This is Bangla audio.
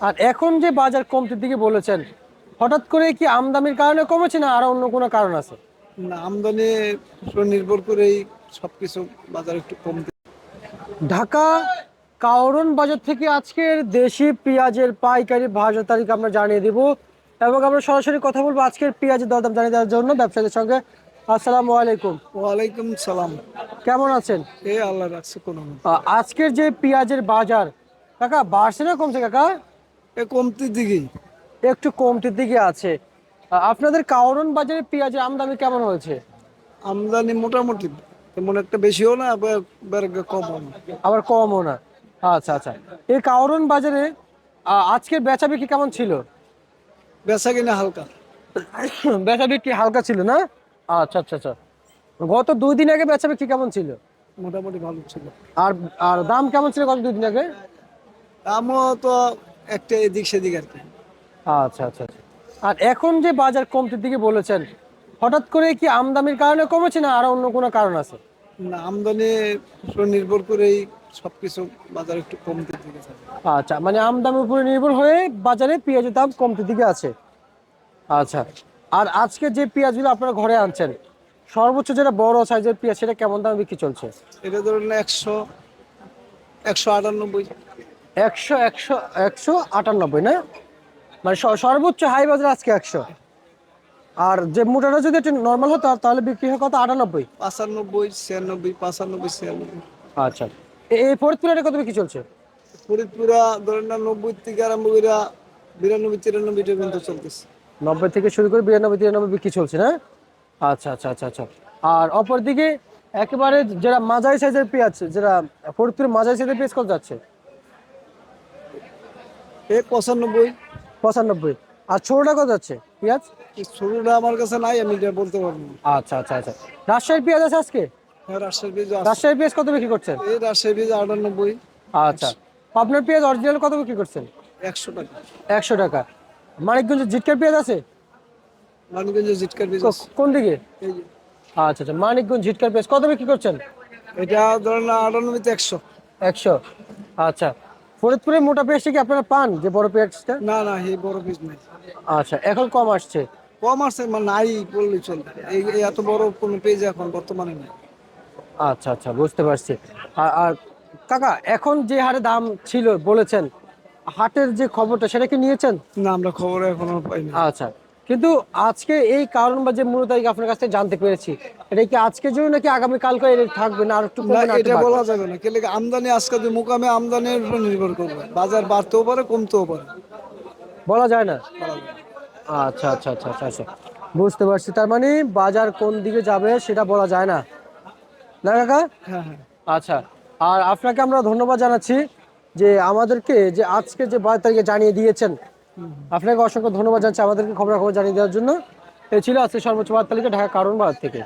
আর এখন যে বাজার কমতির দিকে বলেছেন হঠাৎ করে কি আমদানির কারণে কমেছে না আরও অন্য কোনো কারণ আছে? না আমদানি নির্ভর করেই সবকিছু বাজার একটু কম ঢাকা কাওরন বাজার থেকে আজকের দেশি পেঁয়াজের পাইকারি বাজার তারিখ আমরা জানিয়ে দিব এবং আমরা সরাসরি কথা বলব আজকের পেঁয়াজের দরদাম জানিয়ে দেওয়ার জন্য ব্যবসায়ীদের সঙ্গে। আসসালামু আলাইকুম। ওয়ালাইকুম সালাম। কেমন আছেন? এই আল্লাহ রাখছে কোনো আজকের যে পেঁয়াজের বাজার কাকা বাড়ছে না কমছে কাকা? এ কমতির দিকেই একটু কমতির দিকে আছে। আপনাদের কাওরন বাজারে পেঁয়াজের আমদানি কেমন হয়েছে? আমদানি মোটামুটি তেমন একটা বেশিও না আবার আবার কমও না। আবার কমও না। আচ্ছা আচ্ছা। এই কাওরন বাজারে আজকের বেচা বিক্রি কেমন ছিল? বেচা কিনা হালকা। বেচা বিক্রি হালকা ছিল না? আচ্ছা আচ্ছা আচ্ছা। গত দুই দিন আগে বেচা বিক্রি কেমন ছিল? মোটামুটি ভালো ছিল। আর আর দাম কেমন ছিল গত দুই দিন আগে? দামও তো একটা এদিক সেদিক আর কি। আচ্ছা আচ্ছা আচ্ছা। আর এখন যে বাজার কমতির দিকে বলেছেন হঠাৎ করে কি আমদানির কারণে কমেছে না আরও অন্য কোনো কারণ আছে? না আমদানি উপর নির্ভর করেই সবকিছু বাজার একটু কমতির দিকে আচ্ছা মানে আমদানির উপরে নির্ভর হয়ে বাজারে পেঁয়াজের দাম কমতির দিকে আছে। আচ্ছা আর আজকে যে পেঁয়াজগুলো আপনারা ঘরে আনছেন সর্বোচ্চ যেটা বড় সাইজের পেঁয়াজ সেটা কেমন দামে বিক্রি চলছে? এটা ধরুন একশো একশো আটানব্বই একশো একশো একশো আটানব্বই না? মানে সর্বোচ্চ হাই বাজার আজকে একশো। আর যে মোটাটা যদি একটু নর্মাল হতো তাহলে বিক্রি হয় কত? আটানব্বই? পাঁচানব্বই ছিয়ানব্বই পাঁচানব্বই ছিয়ানব্বই। আচ্ছা। এই ফরিদপুরে কত বিক্রি চলছে? ফরিদপুরা ধরেন না নব্বই থেকে আরম্ভ করে বিরানব্বই তিরানব্বইটা পর্যন্ত চলতেছে। নব্বই থেকে শুরু করে বিরানব্বই তিরানব্বই বিক্রি চলছে না? আচ্ছা আচ্ছা আচ্ছা আচ্ছা। আর অপরদিকে একেবারে যারা মাঝারি সাইজের পেঁয়াজ যেটা ফরিদপুরের মাঝারি সাইজের পেঁয়াজ কত যাচ্ছে? এই পঁচানব্বই। পঁচানব্বই। আর ছোটটা কত যাচ্ছে? পেঁয়াজ? ছোটটা আমার কাছে নাই আমি এটা বলতে পারব না। আচ্ছা আচ্ছা আচ্ছা। রাজশাহীর পেঁয়াজ আছে আজকে? হ্যাঁ রাজশাহী বীজ আছে। রাজশাহীর পেঁয়াজ কত বিক্রি করছেন? এই রাজশাহী বীজ আটানব্বই। আচ্ছা। পাবনার পেঁয়াজ অরিজিনাল কত বিক্রি করছেন? একশো টাকা। একশো টাকা। মানিকগঞ্জের জিটকার পেঁয়াজ আছে? মানিকগঞ্জের জিটকার বীজ কো- কোন দিকে? এই যে। আচ্ছা আচ্ছা। মানিকগঞ্জ জিটকার পেঁয়াজ কত বিক্রি করছেন? এটা ধরেন আটানব্বইতে একশো। একশো। আচ্ছা। ফরিদপুরের মোটা পেঁয়াজটা কি আপনারা পান যে বড় পেঁয়াজটা? না না এই বড় পেঁয়াজ নাই। আচ্ছা এখন কম আসছে। কম আসছে মানে নাই বললে চলবে। এই এত বড় কোনো পেজ এখন বর্তমানে নাই। আচ্ছা আচ্ছা বুঝতে পারছি। আর আর কাকা এখন যে হারে দাম ছিল বলেছেন হাটের যে খবরটা সেটা কি নিয়েছেন? না আমরা খবর এখনও পাইনি। আচ্ছা কিন্তু আজকে এই কারণ বা যে মূল তারিখ আপনার কাছ থেকে জানতে পেরেছি। এটা কি আজকের জন্য নাকি আগামী কালকে থাকবে না? আর একটু এটা বলা যাবে না। কেলে আমদানি আজকে যে মুকামে আমদানির উপর নির্ভর করবে। বাজার বাড়তেও পারে কমতেও পারে। বলা যায় না? আচ্ছা আচ্ছা আচ্ছা আচ্ছা আচ্ছা। বুঝতে পারছি। তার মানে বাজার কোন দিকে যাবে সেটা বলা যায় না। না কাকা? হ্যাঁ হ্যাঁ। আচ্ছা। আর আপনাকে আমরা ধন্যবাদ জানাচ্ছি যে আমাদেরকে যে আজকে যে বারো তারিখে জানিয়ে দিয়েছেন আপনাকে অসংখ্য ধন্যবাদ জানাচ্ছি আমাদেরকে খবরাখবর জানিয়ে দেওয়ার জন্য। এ ছিল আজকে সর্বোচ্চ বাদ তালিকা ঢাকা কারণ বাজার থেকে।